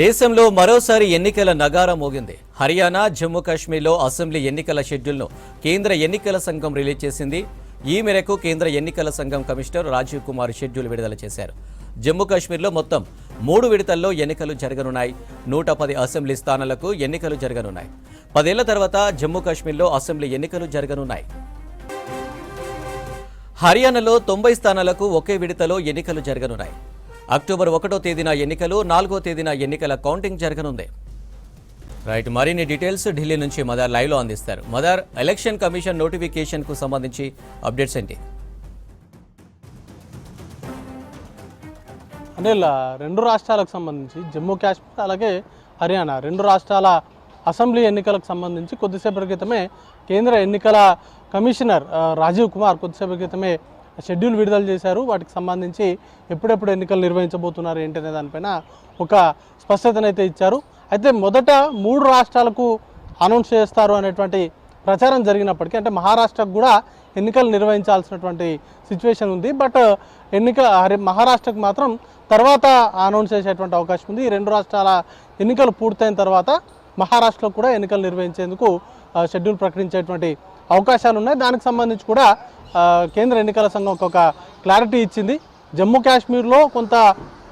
దేశంలో మరోసారి ఎన్నికల నగారా మోగింది. హర్యానా జమ్మూ కాశ్మీర్లో అసెంబ్లీ ఎన్నికల షెడ్యూల్ను కేంద్ర ఎన్నికల సంఘం రిలీజ్ చేసింది. ఈ మేరకు కేంద్ర ఎన్నికల సంఘం కమిషనర్ రాజీవ్ కుమార్ షెడ్యూల్ విడుదల చేశారు. జమ్మూ కాశ్మీర్లో మొత్తం మూడు విడతల్లో ఎన్నికలు జరగనున్నాయి. నూట పది అసెంబ్లీ స్థానాలకు ఎన్నికలు జరగనున్నాయి. పదేళ్ళ తర్వాత జమ్మూ కాశ్మీర్లో అసెంబ్లీ ఎన్నికలు జరగనున్నాయి. హర్యానాలో తొంభై స్థానాలకు ఒకే విడతలో ఎన్నికలు జరగనున్నాయి. అక్టోబర్ ఒకటో తేదీన ఎన్నికలు నాలుగో తేదీన ఎన్నికల కౌంటింగ్ జరగనుంది. రైట్ మరిన్ని డీటెయిల్స్ ఢిల్లీ నుంచి మదార్ లైవ్లో అందిస్తారు. మదార్ ఎలక్షన్ కమిషన్ నోటిఫికేషన్కు సంబంధించి అప్డేట్స్ ఏంటి? అంటే రెండు రాష్ట్రాలకు సంబంధించి జమ్మూ కాశ్మీర్ అలాగే హర్యానా రెండు రాష్ట్రాల అసెంబ్లీ ఎన్నికలకు సంబంధించి కొద్దిసేపటి క్రితమే కేంద్ర ఎన్నికల కమిషనర్ రాజీవ్ కుమార్ కొద్దిసేపటి క్రితమే షెడ్యూల్ విడుదల చేశారు. వాటికి సంబంధించి ఎప్పుడెప్పుడు ఎన్నికలు నిర్వహించబోతున్నారు ఏంటనే దానిపైన ఒక స్పష్టతనైతే ఇచ్చారు. అయితే మొదట మూడు రాష్ట్రాలకు అనౌన్స్ చేస్తారు అనేటువంటి ప్రచారం జరిగినప్పటికీ అంటే మహారాష్ట్రకు కూడా ఎన్నికలు నిర్వహించాల్సినటువంటి సిచ్యువేషన్ ఉంది. బట్ ఎన్నిక మహారాష్ట్రకు మాత్రం తర్వాత అనౌన్స్ చేసేటువంటి అవకాశం ఉంది. ఈ రెండు రాష్ట్రాల ఎన్నికలు పూర్తయిన తర్వాత మహారాష్ట్రలో కూడా ఎన్నికలు నిర్వహించేందుకు షెడ్యూల్ ప్రకటించేటువంటి అవకాశాలు ఉన్నాయి. దానికి సంబంధించి కూడా కేంద్ర ఎన్నికల సంఘం ఒక క్లారిటీ ఇచ్చింది. జమ్మూ కాశ్మీర్లో కొంత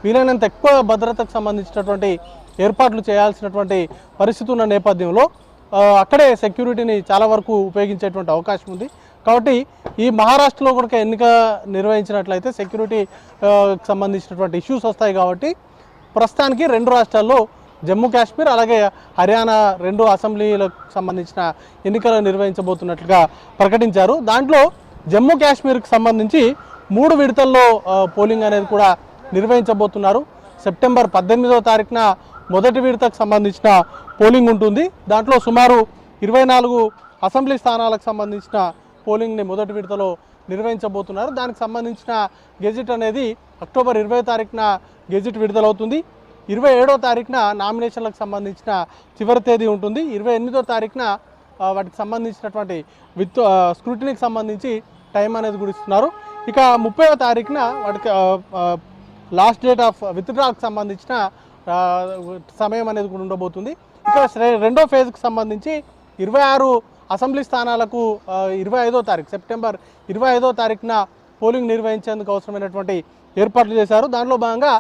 వీలైనంత ఎక్కువ భద్రతకు సంబంధించినటువంటి ఏర్పాట్లు చేయాల్సినటువంటి పరిస్థితి ఉన్న నేపథ్యంలో అక్కడే సెక్యూరిటీని చాలా వరకు ఉపయోగించేటువంటి అవకాశం ఉంది. కాబట్టి ఈ మహారాష్ట్రలో కూడా ఎన్నిక నిర్వహించినట్లయితే సెక్యూరిటీ సంబంధించినటువంటి ఇష్యూస్ వస్తాయి కాబట్టి ప్రస్తుతానికి రెండు రాష్ట్రాల్లో జమ్మూ కాశ్మీర్ అలాగే హర్యానా రెండు అసెంబ్లీలకు సంబంధించిన ఎన్నికలు నిర్వహించబోతున్నట్లుగా ప్రకటించారు. దాంట్లో జమ్మూ కాశ్మీర్కి సంబంధించి మూడు విడతల్లో పోలింగ్ అనేది కూడా నిర్వహించబోతున్నారు. సెప్టెంబర్ పద్దెనిమిదవ తారీఖున మొదటి విడతకు సంబంధించిన పోలింగ్ ఉంటుంది. దాంట్లో సుమారు ఇరవై నాలుగు అసెంబ్లీ స్థానాలకు సంబంధించిన పోలింగ్ని మొదటి విడతలో నిర్వహించబోతున్నారు. దానికి సంబంధించిన గెజిట్ అనేది అక్టోబర్ ఇరవై తారీఖున గెజిట్ విడుదలవుతుంది. ఇరవై ఏడో తారీఖున నామినేషన్లకు సంబంధించిన చివరి తేదీ ఉంటుంది. ఇరవై ఎనిమిదో తారీఖున వాటికి సంబంధించినటువంటి విత్ స్క్రూటినీకి సంబంధించి టైం అనేది కూడా ఇస్తున్నారు ఇక ముప్పైవ తారీఖున వాటికి లాస్ట్ డేట్ ఆఫ్ విత్డ్రాకు సంబంధించిన సమయం అనేది కూడా ఉండబోతుంది. ఇక రెండో ఫేజ్కి సంబంధించి ఇరవై ఆరు అసెంబ్లీ స్థానాలకు ఇరవై ఐదో తారీఖు సెప్టెంబర్ ఇరవై ఐదో తారీఖున పోలింగ్ నిర్వహించేందుకు అవసరమైనటువంటి ఏర్పాట్లు చేశారు. దానిలో భాగంగా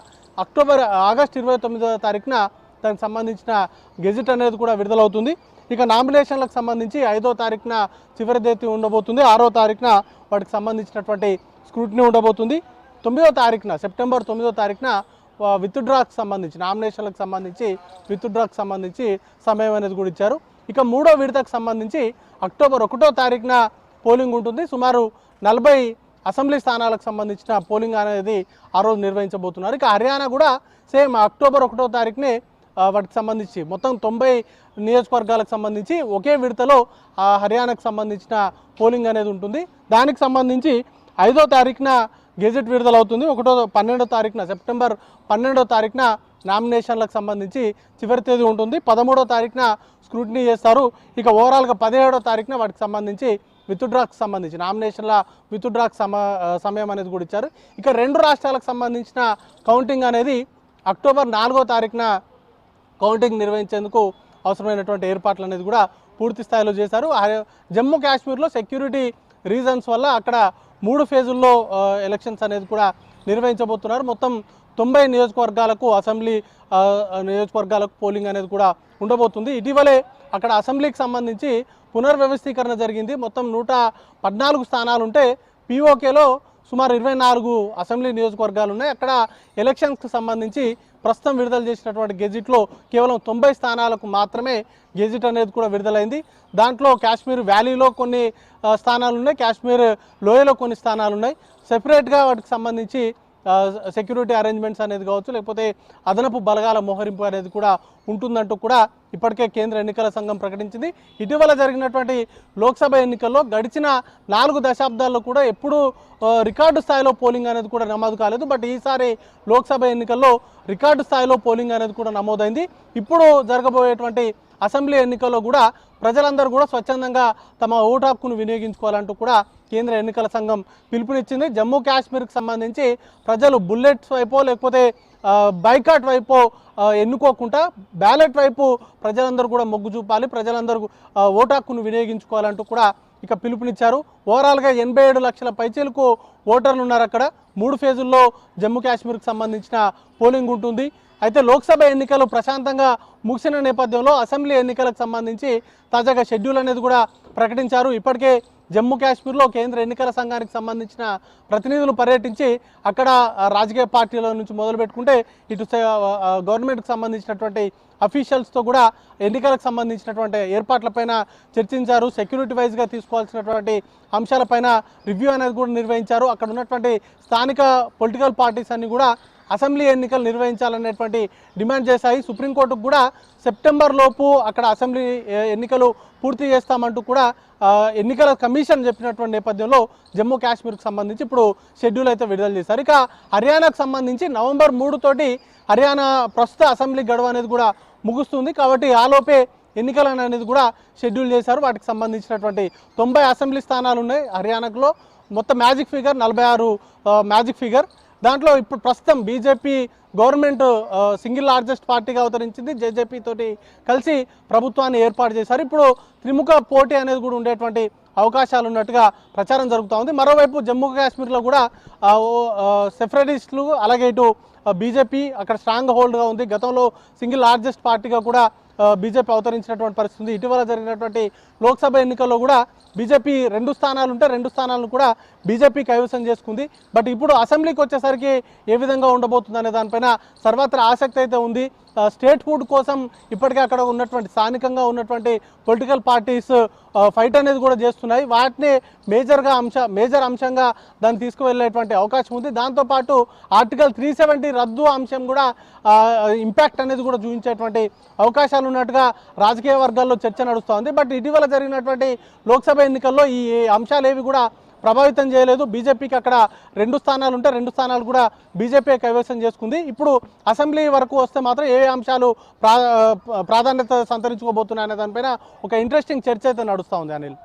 అక్టోబర్ ఆగస్ట్ ఇరవై తొమ్మిదవ తారీఖున దానికి సంబంధించిన గెజిట్ అనేది కూడా విడుదలవుతుంది. ఇక నామినేషన్లకు సంబంధించి ఐదో తారీఖున చివరి తేదీ ఉండబోతుంది. ఆరో తారీఖున వాటికి సంబంధించినటువంటి స్క్రూటినీ ఉండబోతుంది. తొమ్మిదో తారీఖున సెప్టెంబర్ తొమ్మిదో తారీఖున విత్డ్రాకి సంబంధించి నామినేషన్లకు సంబంధించి విత్డ్రాకి సంబంధించి సమయం అనేది కూడా ఇచ్చారు. ఇక మూడో విడతకు సంబంధించి అక్టోబర్ ఒకటో తారీఖున పోలింగ్ ఉంటుంది. సుమారు నలభై అసెంబ్లీ స్థానాలకు సంబంధించిన పోలింగ్ అనేది ఆ రోజు నిర్వహించబోతున్నారు. ఇక హర్యానా కూడా సేమ్ అక్టోబర్ ఒకటో తారీఖునే వాటికి సంబంధించి మొత్తం తొంభై నియోజకవర్గాలకు సంబంధించి ఒకే విడతలో ఆ హర్యానాకు సంబంధించిన పోలింగ్ అనేది ఉంటుంది. దానికి సంబంధించి ఐదో తారీఖున గెజెట్ విడుదలవుతుంది. ఒకటో పన్నెండో తారీఖున సెప్టెంబర్ పన్నెండో తారీఖున నామినేషన్లకు సంబంధించి చివరి తేదీ ఉంటుంది. పదమూడో తారీఖున స్క్రూటినీ చేస్తారు. ఇక ఓవరాల్గా పదిహేడో తారీఖున వాటికి సంబంధించి విత్డ్రాకి సంబంధించి నామినేషన్ల విత్డ్రాకి సమ సమయం అనేది కూడా ఇచ్చారు. ఇక రెండు రాష్ట్రాలకు సంబంధించిన కౌంటింగ్ అనేది అక్టోబర్ నాలుగో తారీఖున కౌంటింగ్ నిర్వహించేందుకు అవసరమైనటువంటి ఏర్పాట్లు అనేది కూడా పూర్తి స్థాయిలో చేశారు. ఆ- జమ్మూ కాశ్మీర్లో సెక్యూరిటీ రీజన్స్ వల్ల అక్కడ మూడు ఫేజుల్లో ఎలక్షన్స్ అనేది కూడా నిర్వహించబోతున్నారు. మొత్తం తొంభై నియోజకవర్గాలకు అసెంబ్లీ నియోజకవర్గాలకు పోలింగ్ అనేది కూడా ఉండబోతుంది. ఇటీవలే అక్కడ అసెంబ్లీకి సంబంధించి పునర్వ్యవస్థీకరణ జరిగింది. మొత్తం నూట పద్నాలుగు స్థానాలు ఉంటే పీఓకేలో సుమారు ఇరవై నాలుగు అసెంబ్లీ నియోజకవర్గాలు ఉన్నాయి. అక్కడ ఎలక్షన్స్కి సంబంధించి ప్రస్తుతం విడుదల చేసినటువంటి గెజిట్లో కేవలం తొంభై స్థానాలకు మాత్రమే గెజిట్ అనేది కూడా విడుదలైంది. దాంట్లో కాశ్మీర్ వ్యాలీలో కొన్ని స్థానాలు ఉన్నాయి. కాశ్మీర్ లోయలో కొన్ని స్థానాలు ఉన్నాయి. సెపరేట్గా వాటికి సంబంధించి సెక్యూరిటీ అరేంజ్మెంట్స్ అనేది కావచ్చు లేకపోతే అదనపు బలగాల మోహరింపు అనేది కూడా ఉంటుందంటూ కూడా ఇప్పటికే కేంద్ర ఎన్నికల సంఘం ప్రకటించింది. ఇటీవల జరిగినటువంటి లోక్సభ ఎన్నికల్లో గడిచిన నాలుగు దశాబ్దాల్లో కూడా ఎప్పుడూ రికార్డు స్థాయిలో పోలింగ్ అనేది కూడా నమోదు కాలేదు. బట్ ఈసారి లోక్సభ ఎన్నికల్లో రికార్డు స్థాయిలో పోలింగ్ అనేది కూడా నమోదైంది. ఇప్పుడు జరగబోయేటువంటి అసెంబ్లీ ఎన్నికల్లో కూడా ప్రజలందరూ కూడా స్వచ్ఛందంగా తమ ఓటు హక్కును వినియోగించుకోవాలంటూ కూడా కేంద్ర ఎన్నికల సంఘం పిలుపునిచ్చింది. జమ్మూ కాశ్మీర్కి సంబంధించి ప్రజలు బుల్లెట్స్ వైపో లేకపోతే బైకాట్ వైపు ఎన్నుకోకుండా బ్యాలెట్ వైపు ప్రజలందరూ కూడా మొగ్గు చూపాలి. ప్రజలందరూ ఓటు హక్కును వినియోగించుకోవాలంటూ కూడా ఇక పిలుపునిచ్చారు. ఓవరాల్గా ఎనభై ఏడు లక్షల పైచీలకు ఓటర్లు ఉన్నారు అక్కడ. మూడు ఫేజుల్లో జమ్మూ కాశ్మీర్కి సంబంధించిన పోలింగ్ ఉంటుంది. అయితే లోక్సభ ఎన్నికలు ప్రశాంతంగా ముగిసిన నేపథ్యంలో అసెంబ్లీ ఎన్నికలకు సంబంధించి తాజాగా షెడ్యూల్ అనేది కూడా ప్రకటించారు. ఇప్పటికే జమ్మూ కాశ్మీర్లో కేంద్ర ఎన్నికల సంఘానికి సంబంధించిన ప్రతినిధులు పర్యటించి అక్కడ రాజకీయ పార్టీల నుంచి మొదలు పెట్టుకుంటే ఇటు గవర్నమెంట్కి సంబంధించినటువంటి అఫీషియల్స్తో కూడా ఎన్నికలకు సంబంధించినటువంటి ఏర్పాట్లపైన చర్చించారు. సెక్యూరిటీ వైజ్గా తీసుకోవాల్సినటువంటి అంశాలపైన రివ్యూ అనేది కూడా నిర్వహించారు. అక్కడ ఉన్నటువంటి స్థానిక పొలిటికల్ పార్టీస్ అన్ని కూడా అసెంబ్లీ ఎన్నికలు నిర్వహించాలనేటువంటి డిమాండ్ చేశాయి. సుప్రీంకోర్టుకు కూడా సెప్టెంబర్ లోపు అక్కడ అసెంబ్లీ ఎన్నికలు పూర్తి చేస్తామంటూ కూడా ఎన్నికల కమిషన్ చెప్పినటువంటి నేపథ్యంలో జమ్మూ కాశ్మీర్కి సంబంధించి ఇప్పుడు షెడ్యూల్ అయితే విడుదల చేశారు. ఇక హర్యానాకు సంబంధించి నవంబర్ మూడు తోటి హర్యానా ప్రస్తుత అసెంబ్లీ గడువు అనేది కూడా ముగుస్తుంది. కాబట్టి ఆలోపే ఎన్నికలు అనేది కూడా షెడ్యూల్ చేశారు. వాటికి సంబంధించినటువంటి తొంభై అసెంబ్లీ స్థానాలు ఉన్నాయి హర్యానాలో మొత్తం మ్యాజిక్ ఫిగర్ నలభై ఆరు మ్యాజిక్ ఫిగర్. దాంట్లో ఇప్పుడు ప్రస్తుతం బీజేపీ గవర్నమెంట్ సింగిల్ లార్జెస్ట్ పార్టీగా అవతరించింది. జేజేపీ తోటి కలిసి ప్రభుత్వాన్ని ఏర్పాటు చేశారు. ఇప్పుడు త్రిముఖ పోటీ అనేది కూడా ఉండేటువంటి అవకాశాలు ఉన్నట్టుగా ప్రచారం జరుగుతూ ఉంది. మరోవైపు జమ్మూ కాశ్మీర్లో కూడా ఓ, సెఫరటిస్టులు అలాగే ఇటు బీజేపీ అక్కడ స్ట్రాంగ్ హోల్డ్గా ఉంది. గతంలో సింగిల్ లార్జెస్ట్ పార్టీగా కూడా బీజేపీ అవతరించినటువంటి పరిస్థితి ఇటీవల జరిగినటువంటి లోక్సభ ఎన్నికల్లో కూడా బీజేపీ రెండు స్థానాలు ఉంటే రెండు స్థానాలను కూడా బీజేపీ కైవసం చేసుకుంది. బట్ ఇప్పుడు అసెంబ్లీకి వచ్చేసరికి ఏ విధంగా ఉండబోతుంది అనే దానిపైన సర్వత్రా ఆసక్తి అయితే ఉంది. స్టేట్ హుడ్ కోసం ఇప్పటికే అక్కడ ఉన్నటువంటి స్థానికంగా ఉన్నటువంటి పొలిటికల్ పార్టీస్ ఫైట్ అనేది కూడా చేస్తున్నాయి. వాటిని మేజర్గా అంశ మేజర్ అంశంగా దాన్ని తీసుకువెళ్ళేటువంటి అవకాశం ఉంది. దాంతోపాటు ఆర్టికల్ త్రీ సెవెంటీ రద్దు అంశం కూడా ఇంపాక్ట్ అనేది కూడా చూపించేటువంటి అవకాశాలు ఉన్నట్టుగా రాజకీయ వర్గాల్లో చర్చ నడుస్తోంది. బట్ ఇటీవల జరిగినటువంటి లోక్సభ ఎన్నికల్లో ఈ అంశాలు ఏవి కూడా ప్రభావితం చేయలేదు. బీజేపీకి అక్కడ రెండు స్థానాలు ఉంటే రెండు స్థానాలు కూడా బీజేపీ కైవసం చేసుకుంది. ఇప్పుడు అసెంబ్లీ వరకు వస్తే మాత్రం ఏ అంశాలు ప్రాధాన్యత సంతరించుకోబోతున్నాయనే దానిపైన ఒక ఇంట్రెస్టింగ్ చర్చ అయితే నడుస్తూ ఉంది అనిల్.